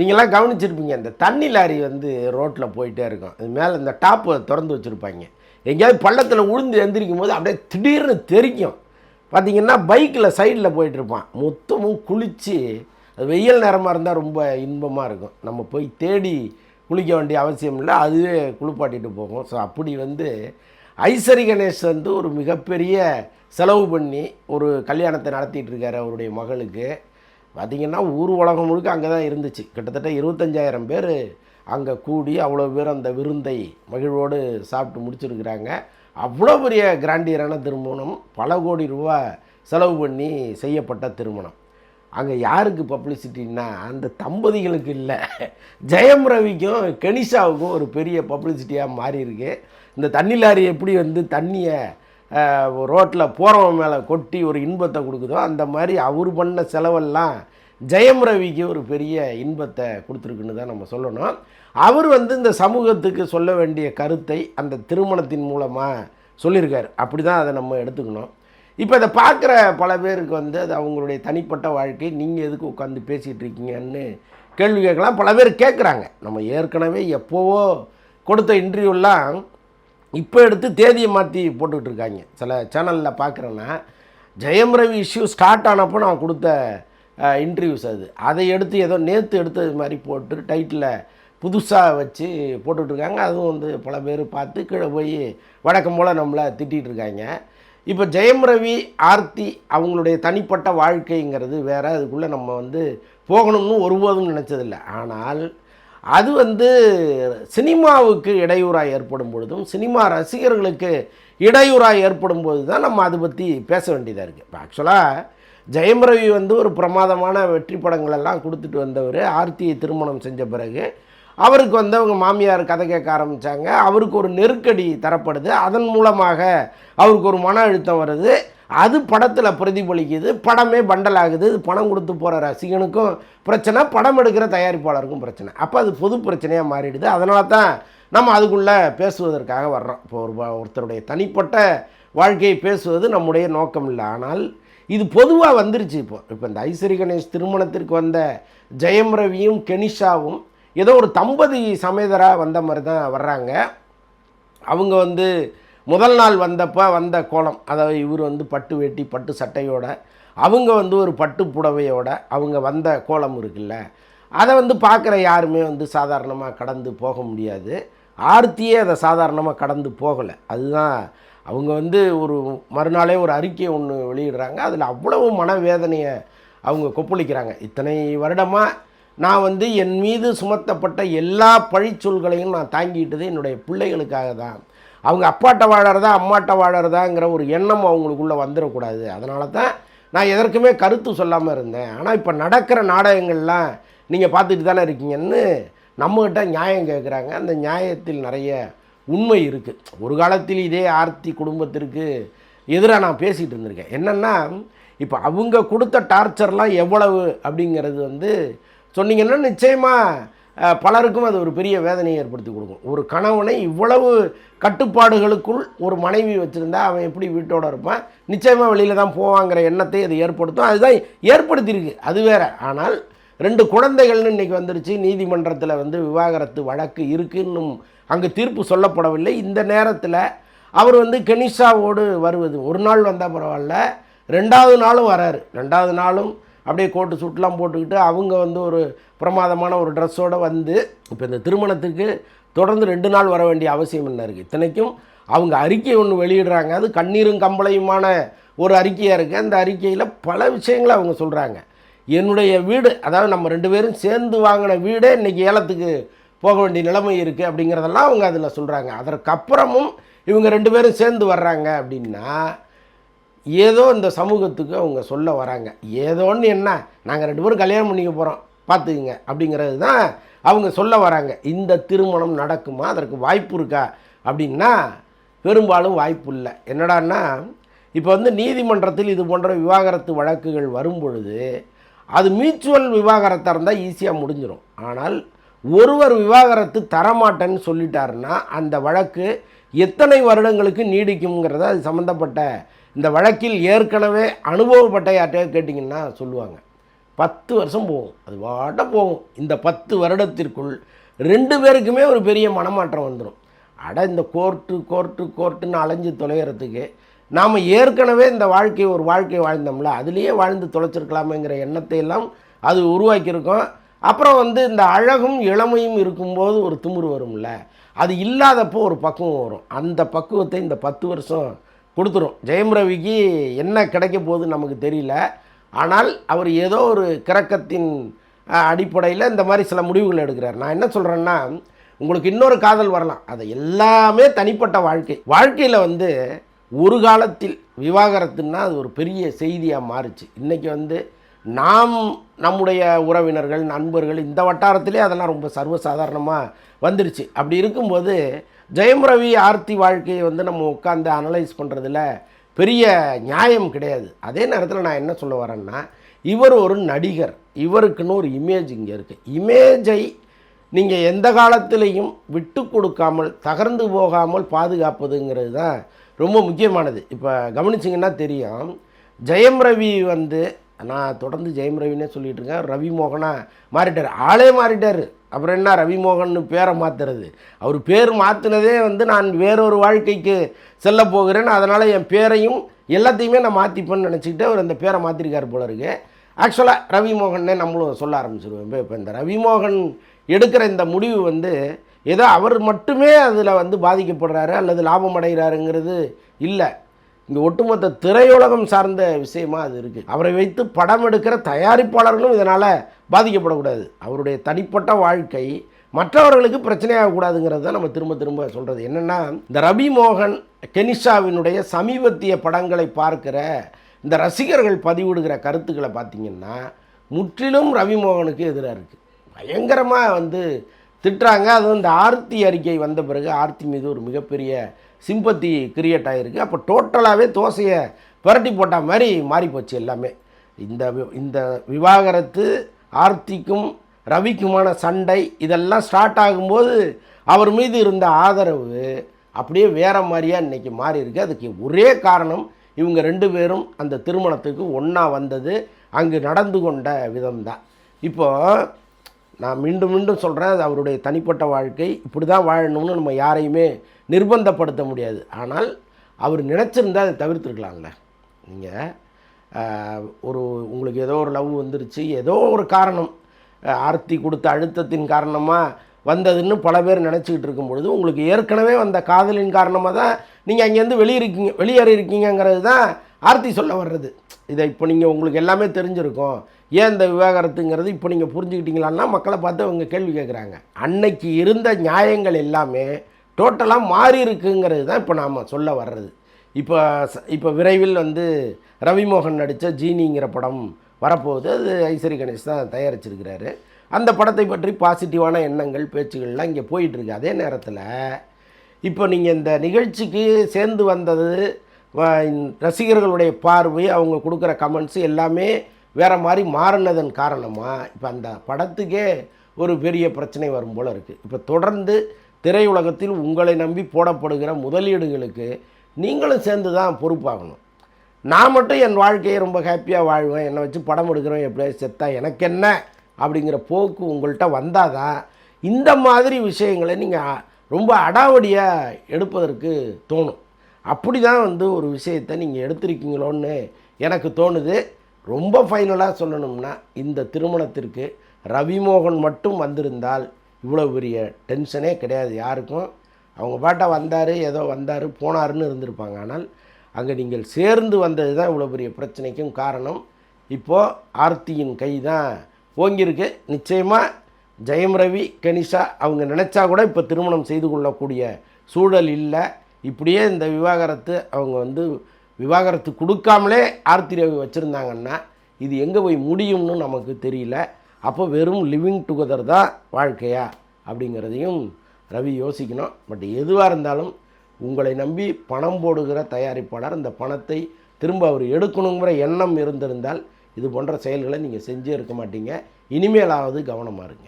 நீங்களாம் கவனிச்சிருப்பீங்க இந்த தண்ணி லாரி வந்து ரோட்டில் போயிட்டே இருக்கும். இது மேலே இந்த டாப்பை திறந்து வச்சுருப்பாங்க. எங்கேயாவது பள்ளத்தில் உளுந்து எந்திரிக்கும் போது அப்படியே திடீர்னு தெறிக்கும் பார்த்தீங்கன்னா பைக்கில் சைடில் போயிட்டுருப்பான். மொத்தமும் குளித்து அது வெயில் நேரமாக இருந்தால் ரொம்ப இன்பமாக இருக்கும். நம்ம போய் தேடி குளிக்க வேண்டிய அவசியம் இல்லை. அதுவே குளிப்பாட்டிட்டு போகும். ஸோ அப்படி வந்து ஐசரி கணேஷ் வந்து ஒரு மிகப்பெரிய செலவு பண்ணி ஒரு கல்யாணத்தை நடத்திட்டு இருக்காரு அவருடைய மகளுக்கு. பார்த்திங்கன்னா ஊர் உலகம் முழுக்க அங்கே தான் இருந்துச்சு. கிட்டத்தட்ட இருபத்தஞ்சாயிரம் பேர் அங்கே கூடி அவ்வளோ பேர் அந்த விருந்தை மகிழ்வோடு சாப்பிட்டு முடிச்சிருக்கிறாங்க. அவ்வளோ பெரிய கிராண்டியரான திருமணம் பல கோடி ரூபா செலவு பண்ணி செய்யப்பட்ட திருமணம். அங்கே யாருக்கு பப்ளிசிட்டின்னா அந்த தம்பதிகளுக்கு இல்லை. ஜெயம் ரவிக்கும் கெனிஷாவுக்கும் ஒரு பெரிய பப்ளிசிட்டியாக மாறி இருக்கு இந்த தண்ணி லாரி எப்படி வந்து தண்ணியை ரோட்டில் போகிறவன் மேலே கொட்டி ஒரு இன்பத்தை கொடுக்குதோ அந்த மாதிரி அவர் பண்ண செலவெல்லாம் ஜெயம் ரவிக்கு ஒரு பெரிய இன்பத்தை கொடுத்துருக்குன்னு தான் நம்ம சொல்லணும். அவர் வந்து இந்த சமூகத்துக்கு சொல்ல வேண்டிய கருத்தை அந்த திருமணத்தின் மூலமாக சொல்லியிருக்காரு. அப்படி தான் அதை நம்ம எடுத்துக்கணும். இப்போ இதை பார்க்குற பல பேருக்கு வந்து அது அவங்களுடைய தனிப்பட்ட வாழ்க்கை நீங்கள் எதுக்கு உட்காந்து பேசிகிட்டு இருக்கீங்கன்னு கேள்வி கேட்கலாம். பல பேர் கேட்குறாங்க நம்ம ஏற்கனவே எப்போவோ கொடுத்த இன்டர்வியூலாம் இப்போ எடுத்து தேதியை மாற்றி போட்டுக்கிட்டு இருக்காங்க சில சேனலில் பார்க்குறேன்னா ஜெயம் ரவி இஷ்யூ ஸ்டார்ட் ஆனப்போ நான் கொடுத்த இன்டர்வியூஸ் அது. அதை எடுத்து ஏதோ நேற்று எடுத்தது மாதிரி போட்டு டைட்டில் புதுசாக வச்சு போட்டுட்ருக்காங்க அதுவும் வந்து பல பேர் பார்த்து கீழே போய் வழக்கம் போல் நம்மளை திட்டிகிட்டு இருக்காங்க இப்போ ஜெயம் ரவி ஆர்த்தி அவங்களுடைய தனிப்பட்ட வாழ்க்கைங்கிறது வேறு. அதுக்குள்ளே நம்ம வந்து போகணும்னு ஒருபோதும் நினச்சதில்லை. ஆனால் அது வந்து சினிமாவுக்கு இடையூறாக ஏற்படும் பொழுதும் சினிமா ரசிகர்களுக்கு இடையூறாக ஏற்படும் போது தான் நம்ம அதை பற்றி பேச வேண்டியதாக இருக்குது இப்போ ஆக்சுவலாக ஜெயம் ரவி வந்து ஒரு பிரமாதமான வெற்றி படங்களெல்லாம் கொடுத்துட்டு வந்தவர். ஆர்த்தியை திருமணம் செஞ்ச பிறகு அவருக்கு வந்து அவங்க மாமியார் கதை கேட்க ஆரம்பித்தாங்க அவருக்கு ஒரு நெருக்கடி தரப்படுது. அதன் மூலமாக அவருக்கு ஒரு மன அழுத்தம் வருது. அது படத்தில் பிரதிபலிக்குது படமே பண்டல் ஆகுது பணம் கொடுத்து போகிற ரசிகனுக்கும் பிரச்சனை படம் எடுக்கிற தயாரிப்பாளருக்கும் பிரச்சனை. அப்போ அது பொது பிரச்சனையாக மாறிடுது. அதனால தான் நம்ம அதுக்குள்ளே பேசுவதற்காக வர்றோம். இப்போ ஒரு ஒருத்தருடைய தனிப்பட்ட வாழ்க்கையை பேசுவது நம்முடைய நோக்கம் இல்லை. ஆனால் இது பொதுவாக வந்துருச்சு இப்போ. இப்போ இந்த ஐஸ்வரி கணேஷ் திருமணத்திற்கு வந்த ஜெயம் ரவியும் கெனிஷாவும் ஏதோ ஒரு தம்பதி சமேதராக வந்த மாதிரி தான் வர்றாங்க. அவங்க வந்து முதல் நாள் வந்தப்போ வந்த கோலம் அதாவது இவர் வந்து பட்டு வேட்டி பட்டு சட்டையோட அவங்க வந்து ஒரு பட்டு புடவையோட அவங்க வந்த கோலம் இருக்குல்ல அதை வந்து பார்க்குற யாருமே வந்து சாதாரணமாக கடந்து போக முடியாது. ஆர்த்தியே அதை சாதாரணமாக கடந்து போகலை. அதுதான் அவங்க வந்து ஒரு மறுநாளே ஒரு அறிக்கையை ஒன்று வெளியிடுறாங்க. அதில் அவ்வளவு மனவேதனையை அவங்க கொப்பளிக்கிறாங்க. இத்தனை வருடமாக நான் வந்து என் மீது சுமத்தப்பட்ட எல்லா பழிச்சொல்களையும் நான் தாங்கிட்டது என்னுடைய பிள்ளைகளுக்காக தான். அவங்க அப்பாட்ட வாழறதா அம்மாட்ட வாழறதாங்கிற ஒரு எண்ணம் அவங்களுக்குள்ளே வந்துடக்கூடாது. அதனால தான் நான் எதற்குமே கருத்து சொல்லாமல் இருந்தேன். ஆனால் இப்போ நடக்கிற நாடகங்கள்லாம் நீங்கள் பார்த்துட்டு தானே இருக்கீங்கன்னு நம்மகிட்ட நியாயம் கேட்குறாங்க அந்த நியாயத்தில் நிறைய உண்மை இருக்குது ஒரு காலத்தில் இதே ஆர்த்தி குடும்பத்திற்கு எதிராக நான் பேசிகிட்டு இருந்திருக்கேன். என்னென்னா இப்போ அவங்க கொடுத்த டார்ச்சர்லாம் எவ்வளவு அப்படிங்கிறது வந்து சொன்னீங்கன்னா நிச்சயமாக பலருக்கும் அது ஒரு பெரிய வேதனையை ஏற்படுத்தி கொடுக்கும். ஒரு கணவனை இவ்வளவு கட்டுப்பாடுகளுக்குள் ஒரு மனைவி வச்சுருந்தா அவன் எப்படி வீட்டோட இருப்பான்? நிச்சயமாக வெளியில் தான் போவாங்கிற எண்ணத்தை அது ஏற்படுத்தும். அதுதான் ஏற்படுத்தியிருக்கு அது வேற. ஆனால் ரெண்டு குழந்தைகள்னு இன்றைக்கி வந்துருச்சு. நீதிமன்றத்தில் வந்து விவாகரத்து வழக்கு இருக்குன்னு அங்கே தீர்ப்பு சொல்லப்படவில்லை. இந்த நேரத்தில் அவர் வந்து கெனிஷாவோடு வருவது. ஒரு நாள் வந்தால் பரவாயில்ல. ரெண்டாவது நாளும் வராரு. ரெண்டாவது நாளும் அப்படியே கோட்டு சூட்லாம் போட்டுக்கிட்டு அவங்க வந்து ஒரு பிரமாதமான ஒரு ட்ரெஸ்ஸோடு வந்து இப்போ இந்த திருமணத்துக்கு தொடர்ந்து ரெண்டு நாள் வர வேண்டிய அவசியம் என்ன இருக்குது இத்தனைக்கும் அவங்க அறிக்கை ஒன்று வெளியிடுறாங்க. அது கண்ணீரும் கம்பளையுமான ஒரு அறிக்கையாக இருக்குது அந்த அறிக்கையில் பல விஷயங்களை அவங்க சொல்கிறாங்க என்னுடைய வீடு அதாவது நம்ம ரெண்டு பேரும் சேர்ந்து வாங்கின வீடே இன்றைக்கி ஏலத்துக்கு போக வேண்டிய நிலைமை இருக்குது அப்படிங்கிறதெல்லாம் அவங்க அதில் சொல்கிறாங்க அதற்கப்புறமும் இவங்க ரெண்டு பேரும் சேர்ந்து வர்றாங்க அப்படின்னா ஏதோ இந்த சமூகத்துக்கு அவங்க சொல்ல வராங்க. ஏதோன்னு என்ன? நாங்கள் ரெண்டு பேரும் கல்யாணம் பண்ணிக்க போகிறோம் பார்த்துக்குங்க. அப்படிங்கிறது தான் அவங்க சொல்ல வராங்க. இந்த திருமணம் நடக்குமா? அதற்கு வாய்ப்பு இருக்கா? அப்படின்னா பெரும்பாலும் வாய்ப்பு இல்லை. என்னடான்னா இப்போ வந்து நீதிமன்றத்தில் இது போன்ற விவாகரத்து வழக்குகள் வரும் பொழுது அது மியூச்சுவல் விவாகரத்தாக இருந்தால் ஈஸியாக முடிஞ்சிடும் ஆனால் ஒருவர் விவாகரத்து தரமாட்டேன்னு சொல்லிட்டாருன்னா அந்த வழக்கு எத்தனை வருடங்களுக்கு நீடிக்குங்கிறத அது சம்மந்தப்பட்ட இந்த வழக்கில் ஏற்கனவே அனுபவப்பட்ட யார்கிட்டயோ கேட்டிங்கன்னா சொல்லுவாங்க. பத்து வருஷம் போகும். அது வாட்ட போகும். இந்த பத்து வருடத்திற்குள் ரெண்டு பேருக்குமே ஒரு பெரிய மனமாற்றம் வந்துடும் அட இந்த கோர்ட்டு கோர்ட்டு கோர்ட்டுன்னு அலைஞ்சு தொலைகிறதுக்கு நாம் ஏற்கனவே இந்த வாழ்க்கை ஒரு வாழ்க்கை வாழ்ந்தோம்ல அதுலேயே வாழ்ந்து தொலைச்சிருக்கலாமேங்கிற எண்ணத்தை எல்லாம் அது உருவாக்கியிருக்கோம். அப்புறம் வந்து இந்த அழகும் இளமையும் இருக்கும்போது ஒரு திமிரு வரும்ல அது இல்லாதப்போ ஒரு பக்குவம் வரும். அந்த பக்குவத்தை இந்த பத்து வருஷம் கொடுத்துரும். ஜெயம் ரவிக்கு என்ன கிடைக்க போகுது நமக்கு தெரியல. ஆனால் அவர் ஏதோ ஒரு கிறக்கத்தின் அடிப்படையில் இந்த மாதிரி சில முடிவுகள் எடுக்கிறார். நான் என்ன சொல்கிறேன்னா உங்களுக்கு இன்னொரு காதல் வரலாம். அது எல்லாமே தனிப்பட்ட வாழ்க்கை. வாழ்க்கையில் வந்து ஒரு காலத்தில் விவாகரத்துன்னா அது ஒரு பெரிய செய்தியாக மாறுச்சு. இன்றைக்கி வந்து நாம் நம்முடைய உறவினர்கள் நண்பர்கள் இந்த வட்டாரத்திலே அதெல்லாம் ரொம்ப சர்வசாதாரணமாக வந்துருச்சு. அப்படி இருக்கும்போது ஜெயம் ரவி ஆர்த்தி வாழ்க்கையை வந்து நம்ம உட்காந்து அனலைஸ் பண்ணுறதுல பெரிய நியாயம் கிடையாது. அதே நேரத்தில் நான் என்ன சொல்ல வரேன்னா இவர் ஒரு நடிகர் இவருக்குன்னு ஒரு இமேஜ் இங்கே இருக்குது இமேஜை நீங்கள் எந்த காலத்திலையும் விட்டு கொடுக்காமல் தகர்ந்து போகாமல் பாதுகாப்பதுங்கிறது தான் ரொம்ப முக்கியமானது. இப்போ கவனிச்சிங்கன்னா தெரியும் ஜெயம் ரவி வந்து நான் தொடர்ந்து ஜெயம் ரவினே சொல்லிட்டு இருக்கேன். ரவி மோகனா மாறிட்டார். ஆளே மாறிட்டார். அப்புறம் என்ன ரவி மோகன்னு பேரை மாற்றுறது அவர் பேர் மாற்றினதே வந்து நான் வேறொரு வாழ்க்கைக்கு செல்ல போகிறேன். அதனால் என் பேரையும் எல்லாத்தையுமே நான் மாற்றிப்பேன்னு நினச்சிக்கிட்டு அவர் அந்த பேரை மாற்றிருக்கார் போல இருக்கு. ஆக்சுவலாக ரவி மோகன்னே நம்மளும் சொல்ல ஆரம்பிச்சிருவோம். இப்போ இந்த ரவி மோகன் எடுக்கிற இந்த முடிவு வந்து ஏதோ அவர் மட்டுமே அதில் வந்து பாதிக்கப்படுறாரு அல்லது லாபம் அடைகிறாருங்கிறது இல்லை. இங்கே ஒட்டுமொத்த திரையுலகம் சார்ந்த விஷயமா அது இருக்குது அவரை வைத்து படம் எடுக்கிற தயாரிப்பாளர்களும் இதனால் பாதிக்கப்படக்கூடாது. அவருடைய தனிப்பட்ட வாழ்க்கை மற்றவர்களுக்கு பிரச்சனையாகக்கூடாதுங்கிறது தான் நம்ம திரும்ப திரும்ப சொல்கிறது என்னென்னா இந்த ரவி மோகன் கெனிஷாவினுடைய சமீபத்திய படங்களை பார்க்கிற இந்த ரசிகர்கள் பதிவிடுகிற கருத்துக்களை பார்த்தீங்கன்னா முற்றிலும் ரவி மோகனுக்கு எதிராக இருக்குது பயங்கரமாக வந்து திட்டுறாங்க. அதுவும் இந்த ஆர்த்தி அறிக்கை வந்த பிறகு ஆர்த்தி மீது ஒரு மிகப்பெரிய சிம்பத்தி கிரியேட் ஆகிருக்கு அப்போ டோட்டலாகவே தோசையை புரட்டி போட்ட மாதிரி மாறிப்போச்சு எல்லாமே. இந்த வி- இந்த விவாகரத்து ஆர்த்திக்கும் ரவிக்குமான சண்டை இதெல்லாம் ஸ்டார்ட் ஆகும்போது அவர் மீது இருந்த ஆதரவு அப்படியே வேற மாதிரியா இன்னைக்கு மாறியிருக்கு. அதுக்கு ஒரே காரணம் இவங்க ரெண்டு பேரும் அந்த திருமணத்துக்கு ஒன்றா வந்தது அங்கு நடந்து கொண்ட விதம்தான். இப்போது நான் மீண்டும் மீண்டும் சொல்கிறேன் அது அவருடைய தனிப்பட்ட வாழ்க்கை. இப்படி தான் வாழணும்னு நம்ம யாரையுமே நிர்பந்தப்படுத்த முடியாது. ஆனால் அவர் நினச்சிருந்தா அதை தவிர்த்துருக்கலாம்ல. நீங்கள் ஒரு உங்களுக்கு ஏதோ ஒரு லவ் வந்துருச்சு ஏதோ ஒரு காரணம் ஆர்த்தி கொடுத்த அழுத்தத்தின் காரணமாக வந்ததுன்னு பல பேர் நினச்சிக்கிட்டு இருக்கும் பொழுது உங்களுக்கு ஏற்கனவே வந்த காதலின் காரணமாக தான் நீங்கள் அங்கேருந்து வெளியிருக்கீங்க வெளியேறி இருக்கீங்கங்கிறது தான் ஆர்த்தி சொல்ல வர்றது. இதை இப்போ நீங்கள் உங்களுக்கு எல்லாமே தெரிஞ்சிருக்கும். ஏன் இந்த விவாகரத்துங்கிறது இப்போ நீங்கள் புரிஞ்சுக்கிட்டீங்களான்னா மக்களை பார்த்து அவங்க கேள்வி கேட்குறாங்க. அன்னைக்கு இருந்த நியாயங்கள் எல்லாமே டோட்டலாக மாறி இருக்குங்கிறது தான் இப்போ நாம் சொல்ல வர்றது. இப்போ இப்போ விரைவில் வந்து ரவிமோகன் நடித்த ஜீனிங்கிற படம் வரப்போகுது. அது ஐஸ்வரி கணேஷ் தான் தயாரிச்சிருக்கிறாரு. அந்த படத்தை பற்றி பாசிட்டிவான எண்ணங்கள் பேச்சுகள்லாம் இங்கே போயிட்டுருக்கு. அதே நேரத்தில் இப்போ நீங்கள் இந்த நிகழ்ச்சிக்கு சேர்ந்து வந்தது ரசிகர்களுடைய பார்வை அவங்க கொடுக்குற கமெண்ட்ஸ் எல்லாமே வேறு மாதிரி மாறினதன் காரணமாக இப்போ அந்த படத்துக்கே ஒரு பெரிய பிரச்சனை வரும் போல் இருக்குது இப்போ தொடர்ந்து திரையுலகத்தில் உங்களை நம்பி போடப்படுகிற முதலீடுகளுக்கு நீங்களும் சேர்ந்து தான் பொறுப்பாகணும். நான் மட்டும் என் வாழ்க்கையை ரொம்ப ஹாப்பியாக வாழ்வேன் என்னை வச்சு படம் எடுக்கிறேன் எப்படியாவது செத்தா எனக்கு என்ன? அப்படிங்கிற போக்கு உங்கள்கிட்ட வந்தால் தான் இந்த மாதிரி விஷயங்களை நீங்கள் ரொம்ப அடாவடியாக எடுப்பதற்கு தோணும். அப்படி தான் வந்து ஒரு விஷயத்தை நீங்கள் எடுத்திருக்கீங்களோன்னு எனக்கு தோணுது. ரொம்ப ஃபைனலாக சொல்லணும்னா இந்த திருமணத்திற்கு ரவிமோகன் மட்டும் வந்திருந்தால் இவ்வளோ பெரிய டென்ஷனே கிடையாது யாருக்கும். அவங்க பாட்டா வந்தார் ஏதோ வந்தார் போனாருன்னு இருந்திருப்பாங்க. ஆனால் அங்கே நீங்கள் சேர்ந்து வந்தது தான் இவ்வளோ பெரிய பிரச்சனைக்கும் காரணம். இப்போது ஆர்த்தியின் கை தான் ஓங்கியிருக்கு. நிச்சயமாக ஜெயம் ரவி கனிஷா அவங்க நினச்சா கூட இப்போ திருமணம் செய்து கொள்ளக்கூடிய சூழல் இல்லை. இப்படியே இந்த விவாகரத்து அவங்க வந்து விவாகரத்து கொடுக்காமலே ஆர்த்தி ரவி வச்சுருந்தாங்கன்னா இது எங்கே போய் முடியும்னு நமக்கு தெரியல. அப்போ வெறும் லிவிங் டுகெதர் தான் வாழ்க்கையா? அப்படிங்கிறதையும் ரவி யோசிக்கணும். பட் எதுவாக இருந்தாலும் உங்களை நம்பி பணம் போடுகிற தயாரிப்பாளர் இந்த பணத்தை திரும்ப அவர் எடுக்கணுங்கிற எண்ணம் இருந்திருந்தால் இது போன்ற செயல்களை நீங்கள் செஞ்சே இருக்க மாட்டீங்க. இனிமேலாவது கவனமாக இருங்க.